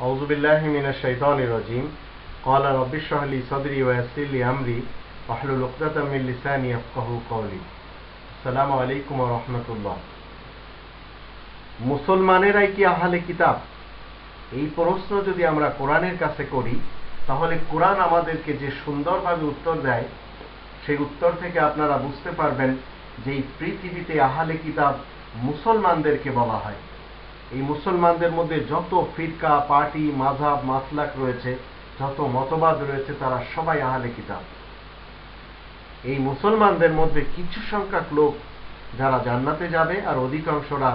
أعوذ بالله من الشيطان الرجيم قال رب اشرح لي صدري ويسر لي أمري واحلل عقدة من لساني يفقهوا قولي السلام عليكم ورحمة الله মুসলমানেরাই কি আহলে কিতাব এই প্রশ্ন যদি আমরা কোরআনের কাছে করি তাহলে কোরআন আমাদেরকে যে সুন্দরভাবে উত্তর দেয় সেই উত্তর থেকে আপনারা বুঝতে পারবেন যে এই পৃথিবীতে আহালে কিতাব মুসলমানদেরকে বলা হয় এই মুসলমানদের মধ্যে যত ফিরকা, পার্টি মাঝাব মাসলাক রয়েছে, যত মতবাদ রয়েছে, তারা সবাই আহালে কিতাব। এই মুসলমানদের মধ্যে কিছু সংখ্যক লোক যারা জান্নাতে যাবে আর অধিকাংশরা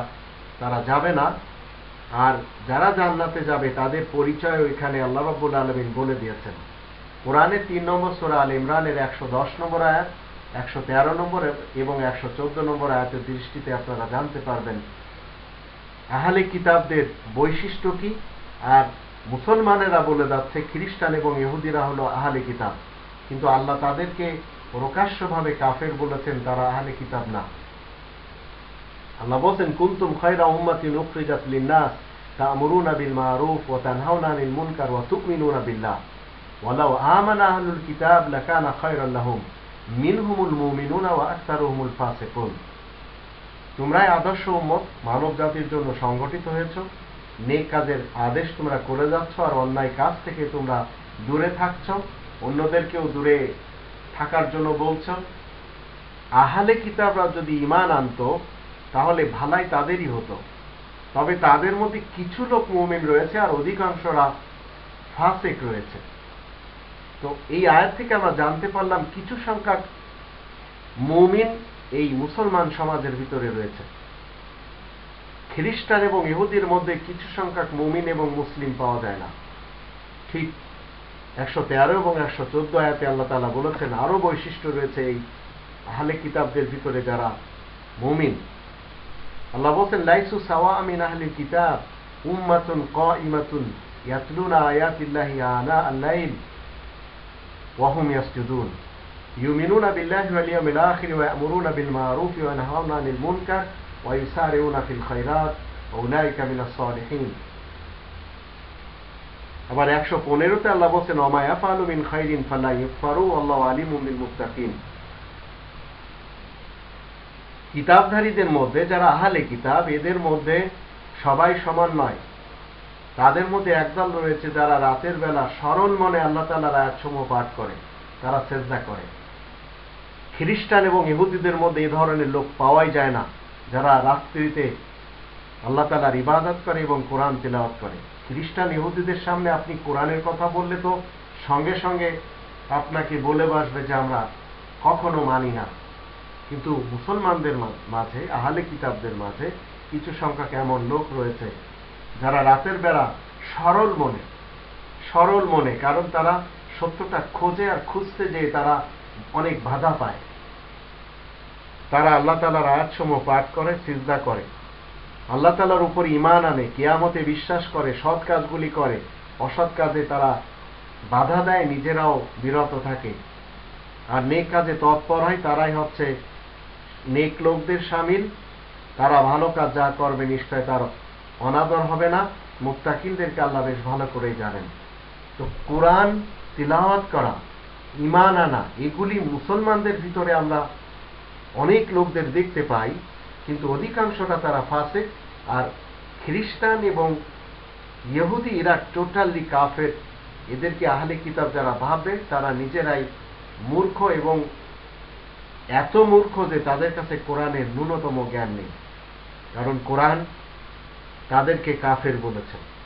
তারা যাবে না। আর যারা জান্নাতে যাবে, তাদের পরিচয় এখানে আল্লাহ রাব্বুল আলমিন বলে দিয়েছেন। কোরআনের তিন নম্বর সোরা আল ইমরানের একশো দশ নম্বর আয়াত, একশো তেরো নম্বর এবং একশো চোদ্দ নম্বর আয়াতের দৃষ্টিতে আপনারা জানতে পারবেন আহলে কিতাবদের বৈশিষ্ট্য কি? আর মুসলমানেরা বলে যাচ্ছে, খ্রিস্টান এবং ইহুদিরা হলো আহলে কিতাব। কিন্তু আল্লাহ তাদেরকে প্রকাশ্যভাবে কাফের বলেছেন, তারা আহলে কিতাব না। আল্লাহ বলছেন, কুনতুম খায়রা উম্মাতিন উখরিজাত লিন-নাস, তা'মুরুনা বিল মা'রুফ ওয়া তানহাউনা আনিল মুনকার ওয়া তু'মিনুনা বিল্লাহ। ওয়ালাউ আমানা আহলুল কিতাব লাকানা খায়রান লাহুম, মিনহুমুল মুমিনুনা ওয়া আকতারুহুমুল ফাসিকুন। তোমরাই আদর্শ উম্মত মানব জাতির জন্য সংগঠিত হয়েছ। নেক কাজের আদেশ তোমরা করে যাচ্ছ আর অন্যায় কাজ থেকে তোমরা দূরে থাকছ। অন্যদেরকেও দূরে থাকার জন্য বলছ। আহালে কিতাবরা যদি ইমান আনতো, তাহলে ভালাই তাদেরই হতো। তবে তাদের মধ্যে কিছু লোক মুমিন রয়েছে আর অধিকাংশরা ফাসেক রয়েছে। তো এই আয়াত থেকে আমরা জানতে পারলাম কিছু সংখ্যক মুমিন এই মুসলমান সমাজের ভিতরে রয়েছে। খ্রিস্টান এবং ইহুদির মধ্যে কিছু সংখ্যক মুমিন এবং মুসলিম পাওয়া যায় না। ঠিক একশো তেরো এবং একশো চোদ্দ আয়াতে আল্লাহ তালা বলেছেন, আরও বৈশিষ্ট্য রয়েছে এই আহলে কিতাবদের ভিতরে যারা মুমিন। আল্লাহ বলছেন, লাইসু সাওয়া আমিন আহলে কিতাব, উম্মাতুন কাইমাতুন ইয়াতলুনা আয়াতিল্লাহি আনা আল-লাইল, ওয়া ইয়াসজুদুন। يؤمنون بالله واليوم الآخر ويأمرون بالمعروف وينهون عن المنكر ويسارعون في الخيرات وأولئك من الصالحين আবার একশো পনেরোতে আল্লাহ বলছেন অমায়া ফালু মিন খাইরিন ফালা ইউফারু আল্লাহ আলিম বিল মুত্তাকিন কিতাবধারীদের মধ্যে যারা আহালে কিতাব এদের মধ্যে সবাই সমান নয় তাদের মধ্যে একদল রয়েছে যারা রাতের বেলা স্মরণ মনে আল্লাহ তালার আয়াতসমূহ পাঠ করে তারা চেষ্টা করে খ্রিস্টান এবং ইহুদিদের মধ্যে এই ধরনের লোক পাওয়াই যায় না, যারা রাত্রিতে আল্লাহ তালার ইবাদত করে এবং কোরআন তেলাওয়াত করে। খ্রিস্টান ইহুদিদের সামনে আপনি কোরআনের কথা বললে তো সঙ্গে সঙ্গে আপনাকে বলে বসবে যে আমরা কখনো মানি না। কিন্তু মুসলমানদের মাঝে, আহলে কিতাবদের মাঝে কিছু সংখ্যক এমন লোক রয়েছে, যারা রাতের বেলা সরল মনে সরল মনে, কারণ তারা সত্যটা খোঁজে আর খুঁজতে যেয়ে তারা অনেক বাধা পায়। তারা আল্লাহ তালার আয়াতসমূহ পাঠ করে, সিজদা করে। আল্লাহ তালার উপর ইমান আনে, কেয়ামতে বিশ্বাস করে, সৎ কাজগুলি করে। অসৎ কাজে তারা বাধা দেয়, নিজেরাও বিরত থাকে। আর নেক কাজে তৎপর হয়, তারাই হচ্ছে নেক লোকদের সামিল। তারা ভালো কাজ যা করবে নিশ্চয় তার অনাদর হবে না। মুক্তাকিলদেরকে আল্লাহ বেশ ভালো করেই জানেন। তো কোরআন তিলাওয়াত করা ইমান আনা, এগুলি মুসলমানদের ভিতরে আমরা অনেক লোকদের দেখতে পাই, কিন্তু অধিকাংশটা তারা ফাসে আর খ্রিস্টান এবং ইহুদি, এরা টোটালি কাফের। এদেরকে আহলে কিতাব যারা ভাববে, তারা নিজেরাই মূর্খ এবং এত মূর্খ যে তাদের কাছে কোরআনের ন্যূনতম জ্ঞান নেই। কারণ কোরআন তাদেরকে কাফের বলেছেন